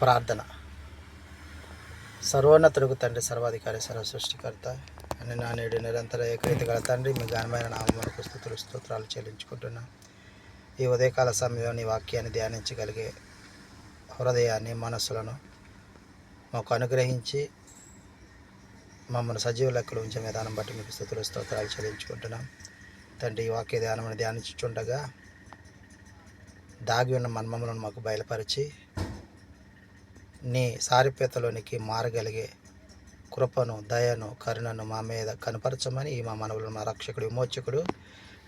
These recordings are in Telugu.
ప్రార్థన. సర్వోన్నతుడుగు తండ్రి సర్వాధికారి సర్వ సృష్టికర్త అని నా నేడు నిరంతర ఏకరీతి గల తండ్రి మీ ఘనమైన నామములకు స్థుతులు స్తోత్రాలు చెల్లించుకుంటున్నాం. ఈ ఉదయకాల సమయంలో నీ వాక్యాన్ని ధ్యానించగలిగే హృదయాన్ని మనస్సులను మాకు అనుగ్రహించి మమ్మల్ని సజీవ లెక్కలు ఉంచే విధానం బట్టి మీకు స్థుతులు స్తోత్రాలు చెల్లించుకుంటున్నాం. తండ్రి ఈ వాక్య ధ్యానమును ధ్యానించుండగా దాగి ఉన్న మన్మములను మాకు బయలుపరిచి నీ సారిపేతలోనికి మారగలిగే కృపను దయను కరుణను మా మీద కనపరచమని ఈ మా మనవులు మా రక్షకుడు విమోచకుడు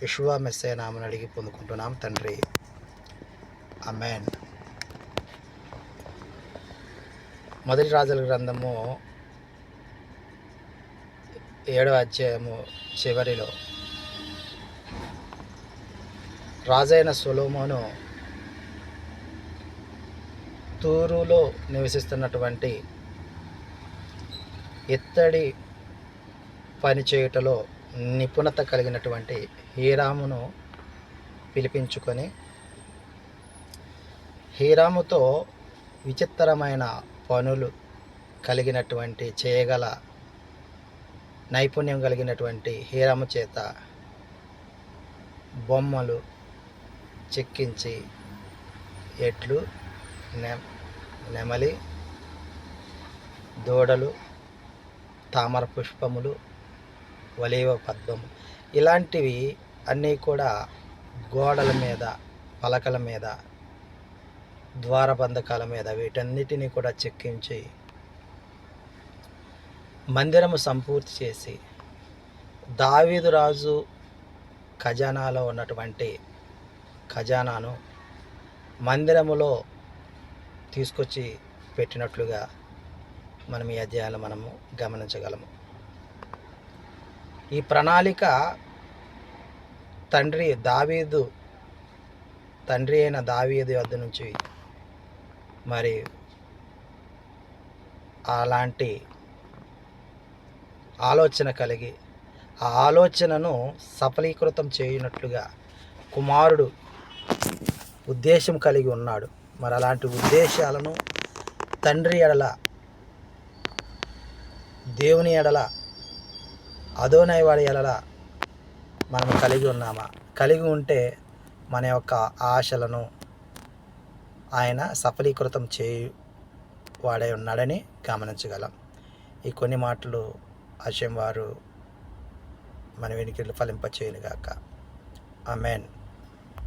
విశ్వామెస్సే నామని అడిగి పొందుకుంటున్నాం తండ్రి. అమెన్ మొదటి రాజుల గ్రంథము ఏడవ అధ్యాయము చివరిలో రాజైన సులోమోను తూరులో నివసిస్తున్నటువంటి ఇత్తడి పని చేయుటలో నిపుణత కలిగినటువంటి హీరామును పిలిపించుకొని హీరాముతో విచిత్రమైన పనులు కలిగినటువంటి చేయగల నైపుణ్యం కలిగినటువంటి హీరాము చేత బొమ్మలు చెక్కించి ఎట్లు నె నెమలి దూడలు తామర పుష్పములు వలీవ పద్మము. ఇలాంటివి అన్నీ కూడా గోడల మీద పలకల మీద ద్వారబంధకాల మీద వీటన్నిటినీ కూడా చెక్కించి మందిరము సంపూర్తి చేసి దావీదు రాజు ఖజానాలో ఉన్నటువంటి ఖజానాను మందిరములో తీసుకొచ్చి పెట్టినట్లుగా మనం ఈ అధ్యాయాలు మనము గమనించగలము. ఈ ప్రణాళిక తండ్రి దావీదు తండ్రి అయిన దావీదు వద్ద నుంచి మరి అలాంటి ఆలోచన కలిగి ఆ ఆలోచనను సఫలీకృతం చేయనట్లుగా కుమారుడు ఉద్దేశం కలిగి ఉన్నాడు. మరి అలాంటి ఉద్దేశాలను తండ్రి ఎడల దేవుని ఎడల అదోనై వాడి ఎడల మనం కలిగి ఉన్నామా? కలిగి ఉంటే మన యొక్క ఆశలను ఆయన సఫలీకృతం చేయు వాడై ఉన్నాడని గమనించగలం. ఈ కొన్ని మాటలు ఆశయం వారు మన వెనుకలు ఫలింపచేయనుగాక. ఆమెన్.